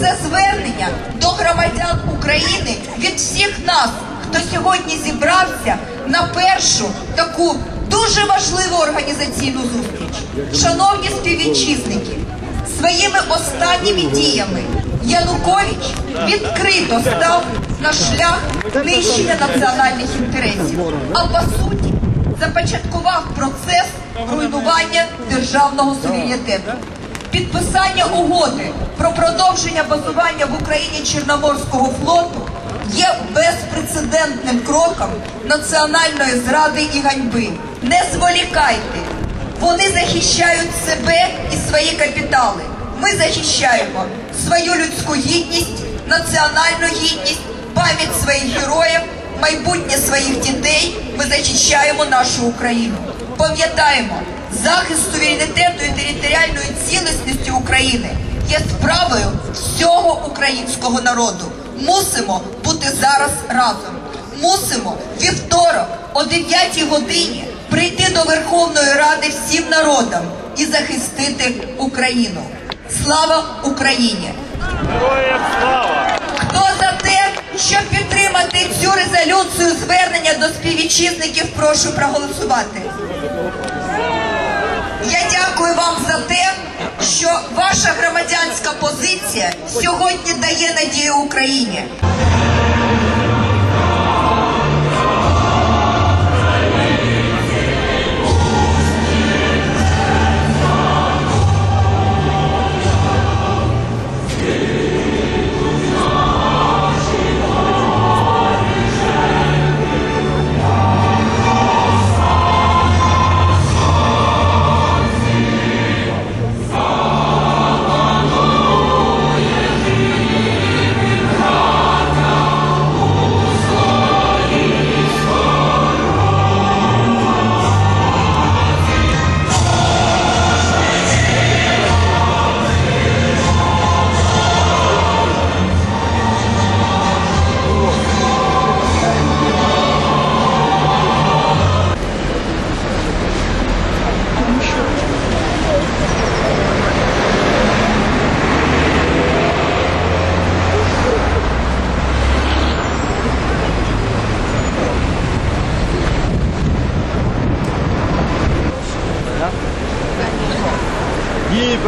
Це звернення до громадян України від всіх нас, хто сьогодні зібрався на першу таку дуже важливу організаційну зустріч. Шановні співвітчизники своїми останніми діями Янукович відкрито став на шлях нищення національних інтересів, а по суті започаткував процес руйнування державного суверенітету. Підписання угоди про продовження базування в Україні Чорноморського флоту є безпрецедентним кроком національної зради і ганьби. Не зволікайте. Вони захищають себе і свої капітали. Ми захищаємо свою людську гідність, національну гідність, пам'ять своїх героїв, майбутнє своїх дітей. Ми захищаємо нашу Україну. Пам'ятаємо, захист суверенітету і територіальної цілісності України є справою всього українського народу. Мусимо бути зараз разом. Мусимо вівторок о 9 годині прийти до Верховної Ради всім народам і захистити Україну. Слава Україні! Героям слава! Хто за те, щоб підтримати цю резолюцію звернення до співвітчизників, прошу проголосувати. Я дякую вам за те, що ваша громадянська позиція сьогодні дає надію Україні.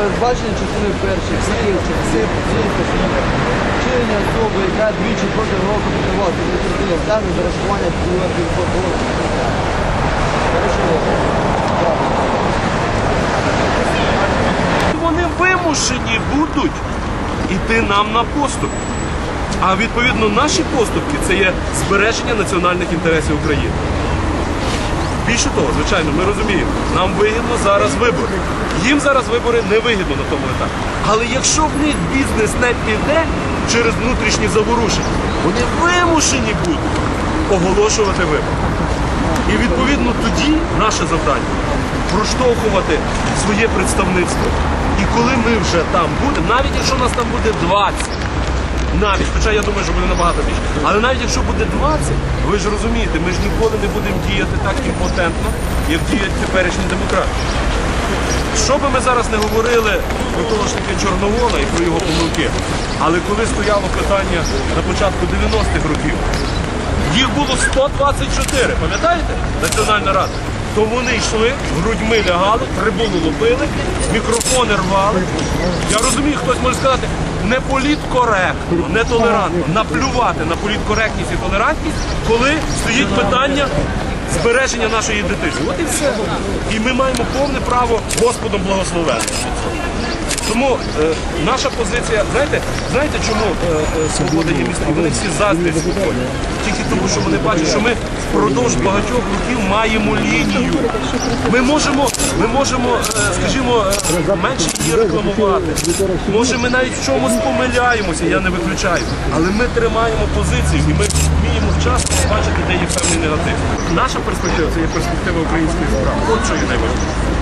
Передбачені частини перші, Київ, Черсип, Вчинення особи, яка двічі протягом року підтримала адміністративне стягнення за розширення підтримувати Вони вимушені будуть іти нам на поступки. А відповідно наші поступки це є збереження національних інтересів України. Більше того, звичайно, ми розуміємо, нам вигідно зараз вибори. Їм зараз вибори не вигідно на тому етапі. Але якщо в них бізнес не піде через внутрішні заворушення, вони вимушені будуть оголошувати вибори. І відповідно тоді наше завдання проштовхувати своє представництво. І коли ми вже там будемо, навіть якщо нас там буде 20, навіть, хоча я думаю, що буде набагато більше. Але навіть якщо буде 20, ви ж розумієте, ми ж ніколи не будемо діяти так імпотентно, як діють теперішні демократи. Що би ми зараз не говорили про того ж таки Чорновола і про його помилки, але коли стояло питання на початку 90-х років, їх було 124, пам'ятаєте? Національна рада. То вони йшли, грудьми лягали, трибуну лупили, мікрофони рвали. Я розумію, хтось може сказати, не політкоректно, не толерантно, наплювати на політкоректність і толерантність, коли стоїть питання збереження нашої дитини. От і все. І ми маємо повне право Господом благословенним. Тому е, наша позиція, знаєте, знаєте, чому е, е, свобода є місцем? Вони всі заздрять свободі. Тільки тому, що вони бачать, що ми впродовж багатьох років маємо лінію. Ми можемо, ми можемо, е, скажімо, е, менше її рекламувати. Може, ми навіть в чомусь помиляємося, я не виключаю. Але ми тримаємо позицію і ми вміємо вчасно бачити, де є певний негатив. Наша перспектива це є перспектива української справи. От що є найважливіше.